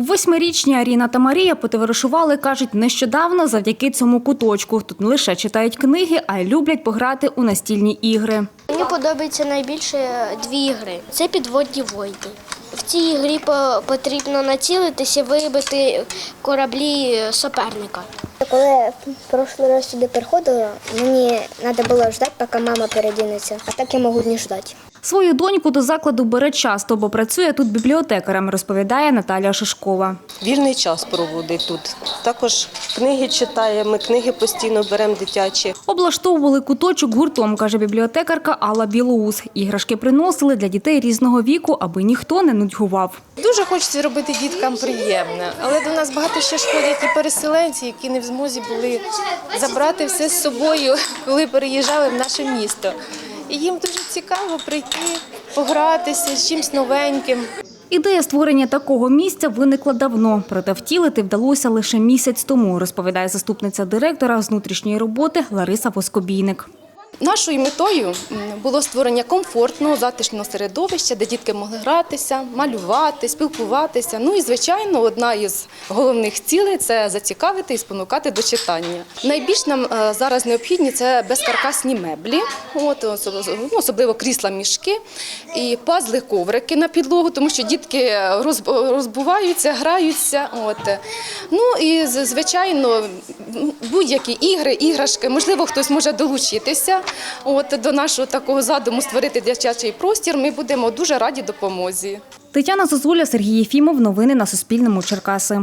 Восьмирічні Аріна та Марія потоваришували, кажуть, нещодавно завдяки цьому куточку. Тут не лише читають книги, а й люблять пограти у настільні ігри. Мені подобається найбільше дві ігри. Це підводні війни. В цій грі по- потрібно націлитися, вибити кораблі суперника. Коли я в прошлый раз сюди приходила, мені треба було ждати, поки мама передінеться, а так я можу не ждати. Свою доньку до закладу бере часто, бо працює тут бібліотекарем, розповідає Наталія Шишкова. Вільний час проводить тут. Також книги читає, ми книги постійно беремо дитячі. Облаштовували куточок гуртом, каже бібліотекарка Алла Білоус. Іграшки приносили для дітей різного віку, аби ніхто не нудьгував. Дуже хочеться робити діткам приємне, але до нас багато ще ж ходять і переселенці, які не в змозі були забрати все з собою, коли переїжджали в наше місто. І їм дуже цікаво прийти, погратися з чимось новеньким. Ідея створення такого місця виникла давно, проте втілити вдалося лише місяць тому, розповідає заступниця директора з внутрішньої роботи Лариса Воскобійник. Нашою метою було створення комфортного, затишного середовища, де дітки могли гратися, малювати, спілкуватися. Ну і звичайно, одна із головних цілей це зацікавити і спонукати до читання. Найбільш нам е, зараз необхідні це безкаркасні меблі, от ну, особливо крісла, мішки і пазли, коврики на підлогу, тому що дітки розб- розбуваються, граються. От ну і звичайно, будь-які ігри, іграшки, можливо, хтось може долучитися. От до нашого такого задуму створити дитячий простір. Ми будемо дуже раді допомозі. Тетяна Зозуля, Сергій Єфімов. Новини на Суспільному. Черкаси.